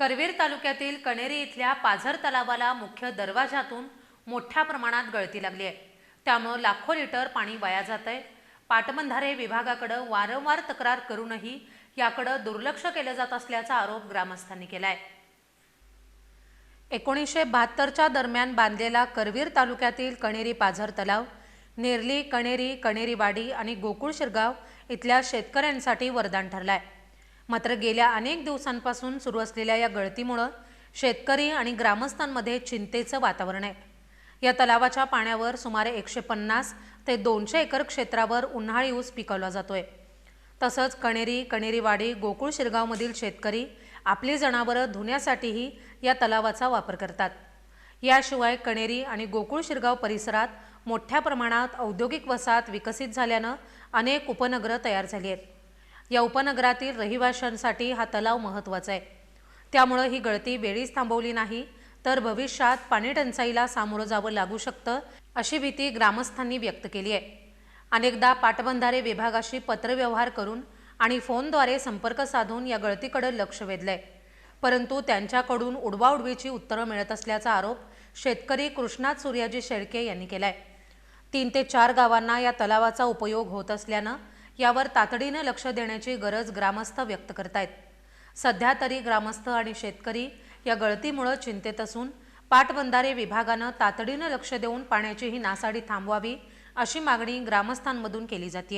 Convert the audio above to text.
करवीर तालुक्यातील कणेरी इथल्या पाझर तलावाला मुख्य दरवाजातून मोठ्या प्रमाणात गळती लागली आहे. त्यामुळं लाखो लिटर पाणी वाया जात आहे. पाटबंधारे विभागाकडं वारंवार तक्रार करूनही याकडं दुर्लक्ष केलं जात असल्याचा आरोप ग्रामस्थांनी केला आहे एकोणीसशे बहात्तरच्या दरम्यान बांधलेला करवीर तालुक्यातील कणेरी पाझर तलाव नेरली कणेरी कणेरीवाडी आणि गोकुळ शिरगाव इथल्या शेतकऱ्यांसाठी वरदान ठरला आहे मात्र गेल्या अनेक दिवसांपासून सुरू असलेल्या या गळतीमुळं शेतकरी आणि ग्रामस्थांमध्ये चिंतेचं वातावरण आहे. या तलावाच्या पाण्यावर सुमारे एकशे पन्नास ते दोनशे एकर क्षेत्रावर उन्हाळी ऊस पिकवला जातोय. तसंच कणेरी कणेरीवाडी गोकुळ शिरगावमधील शेतकरी आपली जनावरं धुण्यासाठीही या तलावाचा वापर करतात. याशिवाय कणेरी आणि गोकुळ शिरगाव परिसरात मोठ्या प्रमाणात औद्योगिक वसाहत विकसित झाल्यानं अनेक उपनगरं तयार झाली आहेत. या उपनगरातील रहिवाशांसाठी हा तलाव महत्त्वाचा आहे. त्यामुळं ही गळती वेळीच थांबवली नाही तर भविष्यात पाणीटंचाईला सामोरं जावं लागू शकतं अशी भीती ग्रामस्थांनी व्यक्त केली आहे. अनेकदा पाटबंधारे विभागाशी पत्रव्यवहार करून आणि फोनद्वारे संपर्क साधून या गळतीकडे लक्ष वेधलंय. परंतु त्यांच्याकडून उडवाउडवीची उत्तरं मिळत असल्याचा आरोप शेतकरी कृष्णात सूर्याजी शेळके यांनी केलाय. तीन ते चार गावांना या तलावाचा उपयोग होत असल्यानं यावर तातडीनं लक्ष देण्याची गरज ग्रामस्थ व्यक्त करतायत. सध्या तरी ग्रामस्थ आणि शेतकरी या गळतीमुळं चिंतेत असून पाटबंधारे विभागानं तातडीनं लक्ष देऊन पाण्याची ही नासाडी थांबवावी अशी मागणी ग्रामस्थांमधून केली जाते